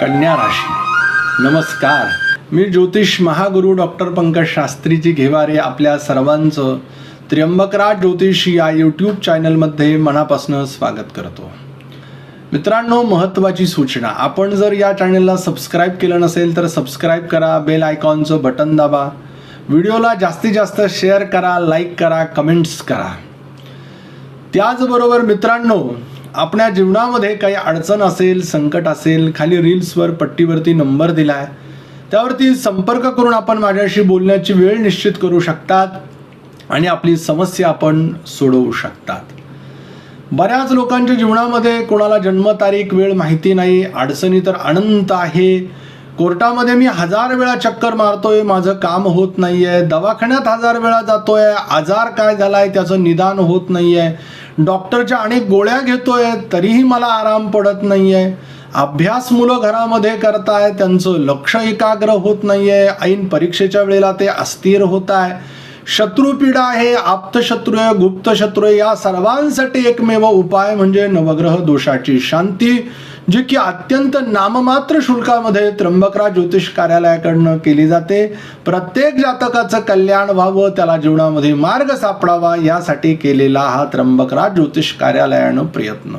कन्या राशी। नमस्कार मी ज्योतिष महागुरु डॉक्टर पंकज शास्त्रीजी घेवारे आपल्या सर्वांचं त्र्यंबकराज ज्योतिष या यूट्यूब चॅनलमध्ये मनापासून स्वागत करतो. मित्रांनो महत्त्वाची सूचना आपण जर या चॅनलला सबस्क्राईब केलं नसेल तर सबस्क्राईब करा बेल आयकॉनचं बटन दाबा व्हिडिओला जास्तीत जास्त शेअर करा लाईक करा कमेंट्स करा. त्याचबरोबर मित्रांनो आपल्या जीवनामध्ये काही अडचण असेल संकट असेल खाली रील्सवर पट्टीवरती नंबर दिला आहे त्यावरती संपर्क करून आपण माझ्याशी बोलण्याची वेळ निश्चित करू शकतात आणि आपली समस्या आपण सोडवू शकतात. बऱ्याच लोकांच्या जीवनामध्ये कोणाला जन्मतारीख वेळ माहिती नाही अडचणी तर अनंत आहे. कोर्टामध्ये मी हजार वेळा चक्कर मारतोय माझं काम होत नाहीये दवाखान्यात हजार वेळा जातोय आजार काय झालाय त्याचं निदान होत नाहीये. डॉक्टरच्या अनेक गोळ्या घेतोय तरीही मला आराम पडत नाहीये. अभ्यास मुलं घरामध्ये करताय त्यांचं लक्ष एकाग्र होत नाहीये. ऐन परीक्षेच्या वेळेला ते अस्थिर होत आहे शत्रुपीडा आहे आप्तशत्रू आहे गुप्तशत्रू आहे या सर्वांसाठी एकमेव उपाय म्हणजे नवग्रह दोषाची शांती. जी की अत्यंत नाममात्र शुल्कामध्ये त्र्यंबकराज ज्योतिष कार्यालयाकडनं केली जाते. प्रत्येक जातकाचं कल्याण व्हावं त्याला जीवनामध्ये मार्ग सापडावा यासाठी केलेला हा त्र्यंबकराज ज्योतिष कार्यालयानं प्रयत्न.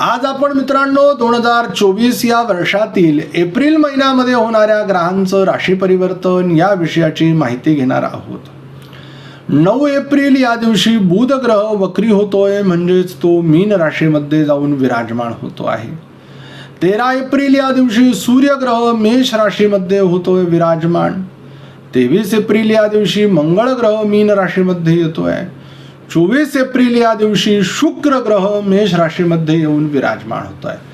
आज आपण मित्रांनो दोन हजार चोवीस या वर्षातील एप्रिल महिन्यामध्ये होणाऱ्या ग्रहांचं राशी परिवर्तन या विषयाची माहिती घेणार आहोत. नऊ एप्रिल या दिवशी बुधग्रह वक्री होतोय म्हणजेच तो मीन राशीमध्ये जाऊन विराजमान होतो आहे. तेरा एप्रिल या दिवशी सूर्यग्रह मेष राशीमध्ये होतोय विराजमान. तेवीस एप्रिल या दिवशी मंगळ ग्रह मीन राशीमध्ये येतोय. चोवीस एप्रिल या दिवशी शुक्र ग्रह मेष राशीमध्ये येऊन विराजमान होत आहे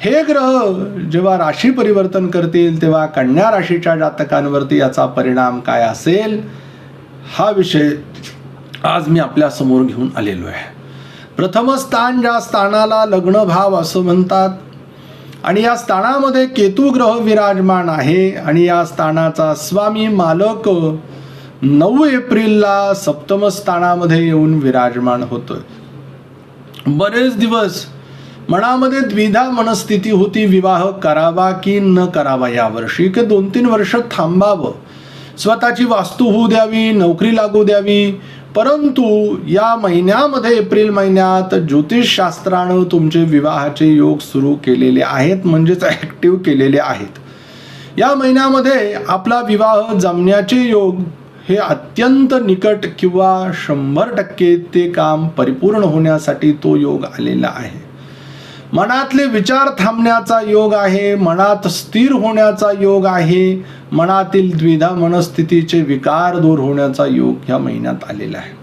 हे ग्रह जेव्हा राशी परिवर्तन करतील तेव्हा कन्या राशीच्या जातकांवरती याचा परिणाम काय असेल? हा विषय आज मी आपल्यासमोर घेऊन आलेलो आहे. प्रथम स्थान ज्या स्थानाला लग्न भाव असं म्हणतात आणि या स्थानामध्ये केतू ग्रह विराजमान आहे आणि या स्थानाचा स्वामी मालक नऊ एप्रिलला सप्तम स्थानामध्ये येऊन विराजमान होतोय. बरेच दिवस मनामध्ये द्विधा मनस्थिती होती विवाह करावा की न करावा यावर्षी की दोन तीन वर्ष थांबावं. स्वतःची वास्तू होऊ द्यावी नोकरी लागू द्यावी. परंतु या महिन्यामध्ये एप्रिल महिन्यात ज्योतिषशास्त्रानं तुमचे विवाहाचे योग सुरू केलेले आहेत म्हणजेच ॲक्टिव्ह केलेले आहेत. या महिन्यामध्ये आपला विवाह जमण्याचे योग हे अत्यंत निकट किंवा शंभर टक्के ते काम परिपूर्ण होण्यासाठी तो योग आलेला आहे. मनातले विचार थांबण्याचा योग आहे मनात स्थिर होण्याचा योग आहे. मनातील द्विधा मनस्थितीचे विकार दूर होण्याचा योग या महिन्यात आलेला आहे.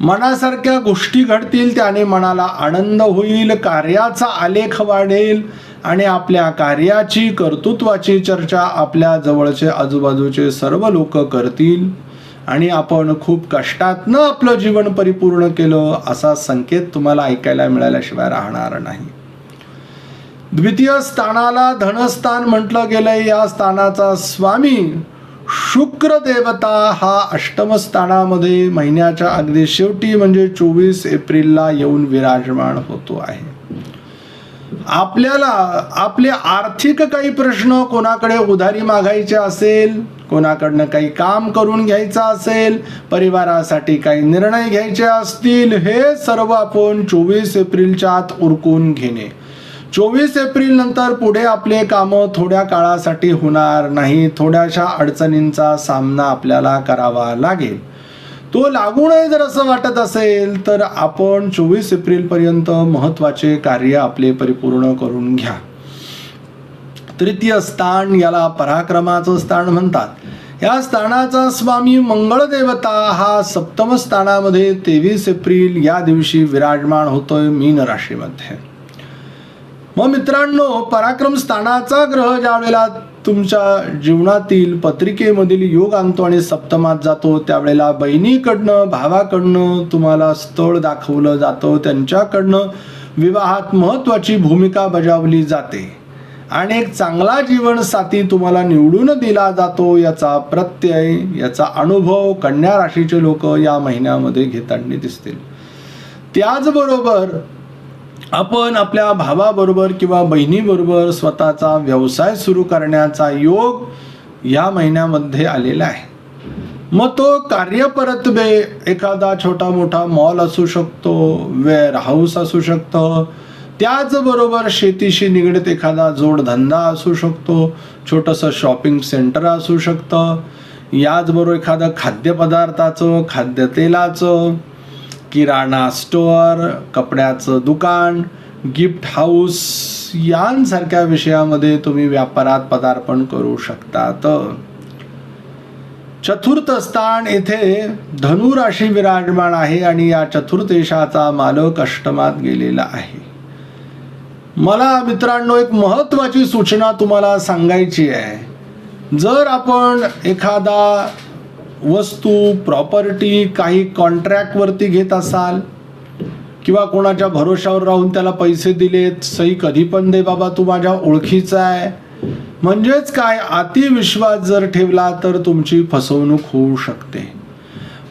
मनासारख्या गोष्टी घडतील त्याने मनाला आनंद होईल कार्याचा आलेख वाढेल आणि आपल्या कार्याची कर्तृत्वाची चर्चा आपल्या जवळचे आजूबाजूचे सर्व लोक करतील आणि आपण खूप कष्टातनं आपलं जीवन परिपूर्ण केलं असा संकेत तुम्हाला ऐकायला मिळाल्याशिवाय राहणार नाही. द्वितीय स्थानाला धनस्थान म्हटलं गेलंय. या स्थानाचा स्वामी शुक्र देवता हा अष्टम स्थानामध्ये महिन्याच्या अगदी शेवटी म्हणजे चोवीस एप्रिलला येऊन विराजमान होतो आहे. आपल्याला आपले आर्थिक काही प्रश्न कोणाकडे उधारी मागायचे असेल कोणाकडनं काही काम करून घ्यायचं असेल परिवारासाठी काही निर्णय घ्यायचे असतील हे सर्व आपण चोवीस एप्रिलच्या आत उरकून घेणे. चोवीस एप्रिल नंतर पुढे आपले कामं थोड्या काळासाठी होणार नाही थोड्याशा अडचणींचा सामना आपल्याला करावा लागेल. तो लागू नये जर असं वाटत असेल तर आपण चोवीस एप्रिलपर्यंत महत्त्वाचे कार्य आपले परिपूर्ण करून घ्या. तृतीय स्थान याला पराक्रमाचं स्थान म्हणतात. या स्थानाचा स्वामी मंगळदेवता हा सप्तम स्थानामध्ये तेवीस एप्रिल या दिवशी विराजमान होतोय मीन राशीमध्ये. मग मित्रांनो पराक्रम स्थानाचा ग्रह ज्या वेळेला तुमच्या जीवनातील पत्रिकेमधील योग आणतो आणि सप्तमात जातो त्यावेळेला बहिणीकडनं भावाकडनं तुम्हाला स्थळ दाखवलं जातं. त्यांच्याकडनं विवाहात महत्त्वाची भूमिका बजावली जाते. आणि एक चांगला जीवनसाथी तुम्हाला निवडून दिला जातो. याचा प्रत्यय याचा अनुभव कन्या राशीचे लोक या महिन्यामध्ये घेताना दिसतील. त्याचबरोबर आपण आपल्या भावाबरोबर किंवा बहिणीबरोबर स्वतःचा व्यवसाय सुरू करण्याचा योग या महिन्यामध्ये आलेला आहे. मग तो कार्यपरत्वे एखादा छोटा मोठा मॉल असू शकतो वेअर हाऊस असू शकतं. त्याचबरोबर शेतीशी निगडीत एखादा जोडधंदा असू शकतो छोटंसं शॉपिंग सेंटर असू शकतं. याचबरोबर एखादं खाद्यपदार्थाचं खाद्यतेलाचं किराणा स्टोअर कपड्याचं दुकान गिफ्ट हाऊस यांसारख्या विषयामध्ये तुम्ही व्यापारात पदार्पण करू शकतात. चतुर्थ स्थान येथे धनु राशी विराजमान आहे आणि या चतुर्थेशाचा मालक अष्टमात गेलेला आहे. मला मित्रांनो एक महत्वाची सूचना तुम्हाला सांगायची आहे. जर आपण एखादा वस्तू प्रॉपर्टी काही कॉन्ट्रॅक्टवरती घेत असाल किंवा कोणाच्या भरोशावर राहून त्याला पैसे दिलेत सही कधी पण दे बाबा तू माझ्या ओळखीचा आहे. म्हणजेच काय अतिविश्वास जर ठेवला तर तुमची फसवणूक होऊ शकते.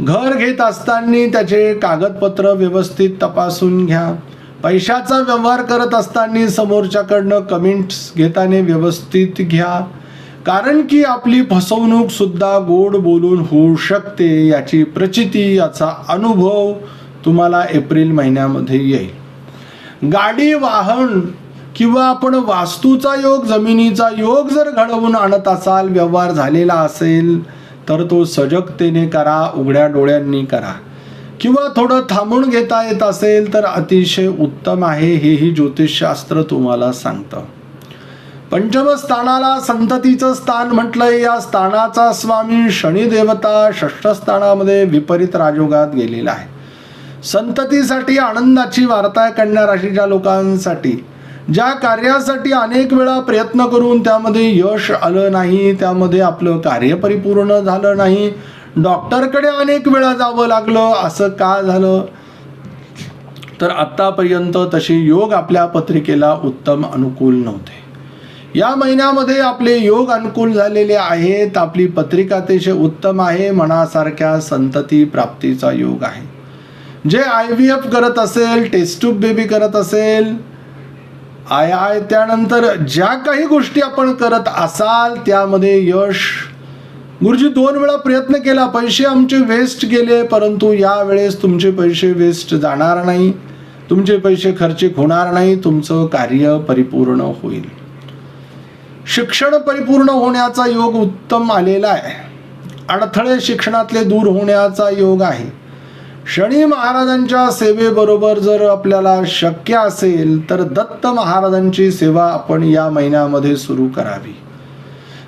घर घेत असताना त्याचे कागदपत्र व्यवस्थित तपासून घ्या. पैशाचा व्यवहार करत असताना समोरच्याकडनं कमेंट्स घेताना व्यवस्थित घ्या. कारण की आपली फसवणूक सुद्धा गोड बोलून होऊ शकते याची प्रचिती याचा अनुभव तुम्हाला एप्रिल महिन्यामध्ये येईल. गाडी वाहन किंवा आपण वास्तूचा योग जमिनीचा योग जर घडवून आणत असाल व्यवहार झालेला असेल तर तो सजगतेने करा उघड्या डोळ्यांनी करा. किंवा थोडं थांबून घेता येत असेल तर अतिशय उत्तम आहे हेही ज्योतिषशास्त्र तुम्हाला सांगतं. पंचमस्थानाला संततीचं स्थान म्हटलंय. या स्थानाचा स्वामी शनिदेवता षष्ठस्थानामध्ये षष्ठ स्थानामध्ये विपरीत राजयोगात गेलेला आहे. संततीसाठी आनंदाची वार्ता आहे कन्या राशीच्या लोकांसाठी. ज्या कार्यासाठी अनेक वेळा प्रयत्न करून त्यामध्ये यश आलं नाही त्यामध्ये आपलं कार्य परिपूर्ण झालं नाही. डॉक्टरकडे अनेक वेळा जावं लागलं असं का झालं? तर आत्तापर्यंत तसे योग आपल्या पत्रिकेला उत्तम अनुकूल नव्हते. या महिन्यामध्ये आपले योग अनुकूल झालेले आहेत. आपली पत्रिका अतिशय उत्तम आहे. मनासारख्या संतती प्राप्तीचा योग आहे. जे आय व्ही एफ करत असेल टेस्ट्यूब बेबी करत असेल आय आय त्यानंतर ज्या काही गोष्टी आपण करत असाल त्यामध्ये यश. गुरुजी दोन वेळा प्रयत्न केला पैसे आमचे वेस्ट गेले परंतु यावेळेस तुमचे पैसे वेस्ट जाणार नाही. तुमचे पैसे खर्चिक होणार नाही. तुमचं कार्य परिपूर्ण होईल. शिक्षण परिपूर्ण होण्याचा योग उत्तम आलेला आहे. अडथळे शिक्षणातले दूर होण्याचा योग आहे. शनी महाराजांच्या सेवेबरोबर जर आपल्याला शक्य असेल तर दत्त महाराजांची सेवा आपण या महिन्यामध्ये सुरू करावी.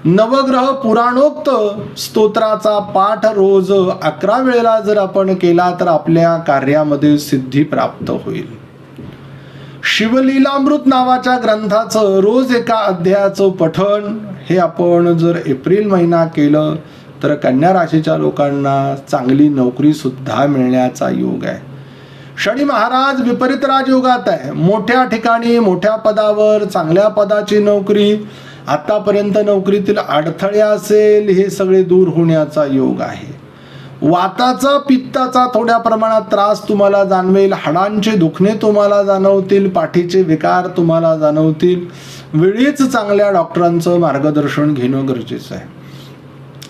नवग्रह पुराणोक्त स्तोत्राचा पाठ रोज अकरा वेळेला जर आपण केला तर आपल्या कार्यामध्ये सिद्धी प्राप्त होईल. शिवलीलामृत नावाच्या ग्रंथाचं रोज एका अध्यायाचं पठण. हे आपण जर एप्रिल महिना केलं तर कन्या राशीच्या लोकांना चांगली नोकरी सुद्धा मिळण्याचा योग आहे. शनी महाराज विपरीत राजयोगात आहे. मोठ्या ठिकाणी मोठ्या पदावर चांगल्या पदाची नोकरी आतापर्यंत नोकरीतील अडथळे असेल हे सगळे दूर होण्याचा योग आहे. वाताचा पित्ताचा थोड्या प्रमाणात त्रास तुम्हाला जाणवेल हाडांचे दुखणे तुम्हाला जाणवतील पाठीचे विकार तुम्हाला जाणवतील. वेळीच चांगल्या डॉक्टरांचं मार्गदर्शन घेणं गरजेचं आहे.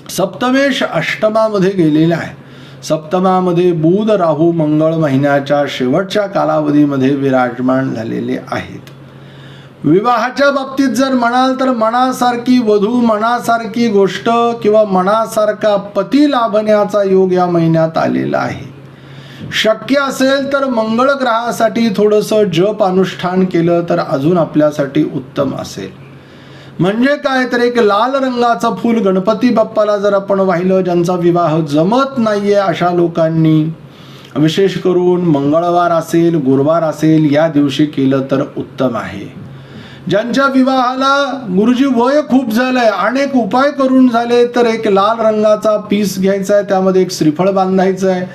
सप्तमेश अष्टमामध्ये गेलेला आहे. सप्तमामध्ये बुध राहू मंगळ महिन्याच्या शेवटच्या कालावधीमध्ये विराजमान झालेले आहेत. विवाहाच्या बाबतीत जर म्हणाल तर मनासारखी वधू मनासारखी गोष्ट किंवा मनासारखा पती लाभण्याचा योग या महिन्यात आलेला आहे. शक्य असेल तर मंगळ ग्रहासाठी थोडंसं जप अनुष्ठान केलं तर अजून आपल्यासाठी उत्तम असेल. म्हणजे काय तर एक लाल रंगाचं फूल गणपती बाप्पाला जर आपण वाहिलं ज्यांचा विवाह जमत नाहीये अशा लोकांनी विशेष करून मंगळवार असेल गुरुवार असेल या दिवशी केलं तर उत्तम आहे. ज्यांच्या विवाहाला गुरुजी वय खूप झालंय अनेक उपाय करून झाले तर एक लाल रंगाचा पीस घ्यायचा आहे त्यामध्ये एक श्रीफळ बांधायचं आहे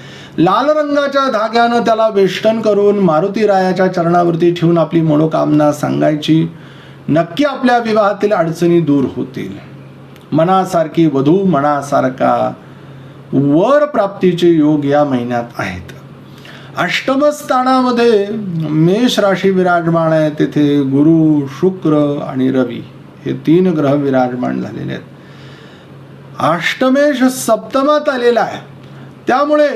लाल रंगाच्या धाग्यानं त्याला वेष्टन करून मारुती रायाच्या चरणावरती ठेवून आपली मनोकामना सांगायची. नक्की आपल्या विवाहातील अडचणी दूर होतील. मनासारखी वधू मनासारखा वर प्राप्तीचे योग या महिन्यात आहेत. अष्टम स्थानामध्ये मेष राशी विराजमान आहे. तेथे गुरु शुक्र आणि रवी हे तीन ग्रह विराजमान झालेले आहेत. अष्टमेश सप्तमात आलेला आहे. त्यामुळे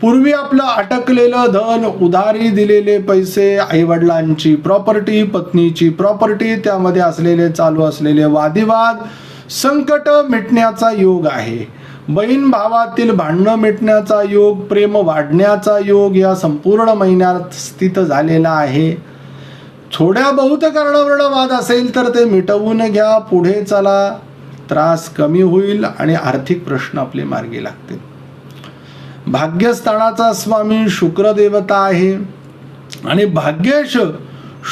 पूर्वी आपलं अटकलेलं धन उधारी दिलेले पैसे आईवडिलांची प्रॉपर्टी पत्नीची प्रॉपर्टी त्यामध्ये असलेले चालू असलेले वादिवाद संकट मिटण्याचा योग आहे. बहीण भावातील भांडणं मिटण्याचा योग प्रेम वाढण्याचा योग या संपूर्ण महिन्यात स्थित झालेला आहे. थोड्या बहुत कारणावरून वाद असेल तर ते मिटवून घ्या पुढे चला. त्रास कमी होईल आणि आर्थिक प्रश्न आपले मार्गी लागतील. भाग्यस्थानाचा स्वामी शुक्र देवता आहे. आणि भाग्येश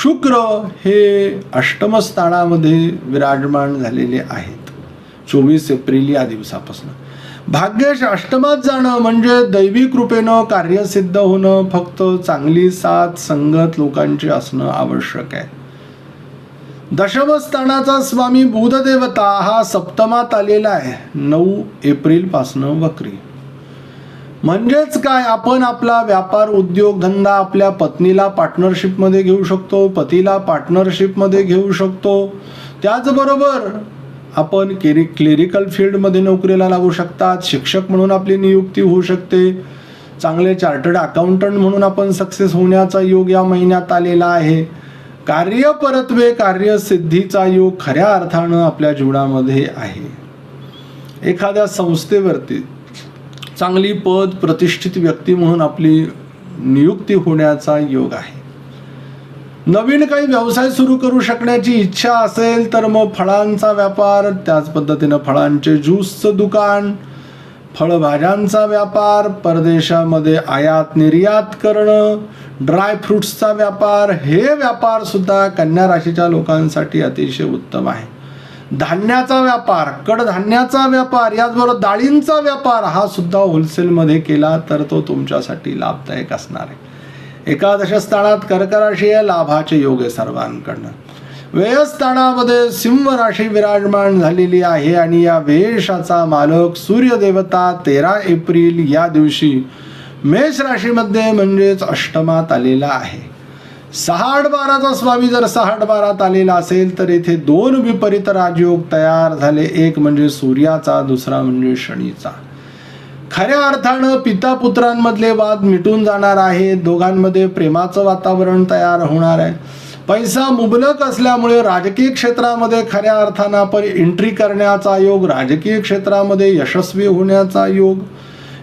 शुक्र हे अष्टमस्थानामध्ये विराजमान झालेले आहेत. चोवीस एप्रिल या दिवसापासून. भाग्यश अष्टमात जाणं म्हणजे दैवी कृपेनं कार्यसिद्ध होणं फक्त चांगली साथ संगत लोकांची असणं आवश्यक आहे. दशमस्थानाचा स्वामी बुधदेवता हा सप्तमात आलेला आहे नऊ एप्रिल पासनं वक्री. म्हणजेच काय? आपण आपला व्यापार उद्योग धंदा आपल्या पत्नीला पार्टनरशिपमध्ये घेऊ शकतो पतीला पार्टनरशिपमध्ये घेऊ शकतो. त्याचबरोबर आपण केरी क्लेरिकल फील्डमध्ये नोकरीला लागू शकतात. शिक्षक म्हणून आपली नियुक्ती होऊ शकते. चांगले चार्टर्ड अकाउंटंट म्हणून आपण सक्सेस होण्याचा योग या महिन्यात आलेला आहे. कार्य परत्वे कार्यसिद्धीचा योग खऱ्या अर्थानं आपल्या जीवनामध्ये आहे. एखाद्या संस्थेवरती चांगली पद प्रतिष्ठित व्यक्ती म्हणून आपली नियुक्ती होण्याचा योग आहे. नवीन काही व्यवसाय सुरू करू शकण्याची इच्छा असेल तर मग फळांचा व्यापार त्याच पद्धतीनं फळांचे ज्यूसचं दुकान फळभाज्यांचा व्यापार परदेशामध्ये आयात निर्यात करणं ड्रायफ्रुट्सचा व्यापार हे व्यापार सुद्धा कन्या राशीच्या लोकांसाठी अतिशय उत्तम आहे. धान्याचा व्यापार कडधान्याचा व्यापार याचबरोबर डाळींचा व्यापार हा सुद्धा होलसेलमध्ये केला तर तो तुमच्यासाठी लाभदायक असणार आहे. एकादश स्थानात कर्क राशी आहे लाभाचे योग आहे सर्वांकडनं. व्ययस्थानामध्ये सिंह राशी विराजमान झालेली आहे आणि या वेशाचा मालक सूर्यदेवता तेरा एप्रिल या दिवशी मेष राशीमध्ये म्हणजेच अष्टमात आलेला आहे. सहाड बाराचा स्वामी जर सहाड बारात आलेला असेल तर येथे दोन विपरीत राजयोग तयार झाले. एक म्हणजे सूर्याचा दुसरा म्हणजे शनीचा. खऱ्या अर्थानं पिता पुत्रांमधले वाद मिटून जाणार आहे दोघांमध्ये प्रेमाचं वातावरण तयार होणार आहे. पैसा मुबलक असल्यामुळे राजकीय क्षेत्रामध्ये खऱ्या अर्थानं आपण एंट्री करण्याचा योग राजकीय क्षेत्रामध्ये यशस्वी होण्याचा योग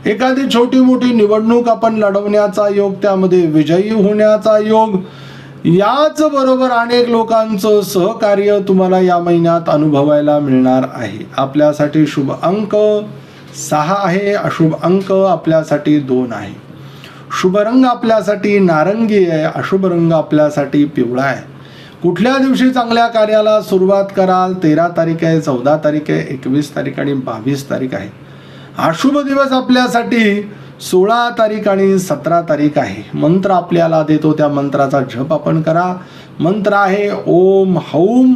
एखादी छोटी मोठी निवडणूक आपण लढवण्याचा योग त्यामध्ये विजयी होण्याचा योग याच बरोबर अनेक लोकांचं सहकार्य तुम्हाला या महिन्यात अनुभवायला मिळणार आहे. आपल्यासाठी शुभ अंक. सहा आहे अशुभ अंक आपल्यासाठी दोन आहे. शुभ रंग आपल्यासाठी नारंगी आहे अशुभ रंग आपल्यासाठी पिवळा आहे. कुठल्या दिवशी चांगल्या कार्याला सुरुवात कराल? तेरा तारीख आहे चौदा तारीख आहे एकवीस तारीख आणि बावीस तारीख आहे. अशुभ दिवस आपल्यासाठी सोळा तारीख आणि सतरा तारीख आहे. मंत्र आपल्याला देतो त्या मंत्राचा जप आपण करा. मंत्र आहे ओम हौम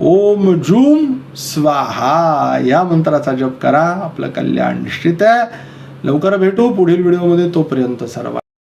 ओम जूम स्वाहा. या मंत्राचा जप करा. आपलं कल्याण निश्चित आहे. लवकर भेटू. पुढील व्हिडिओमध्ये तोपर्यंत सर्व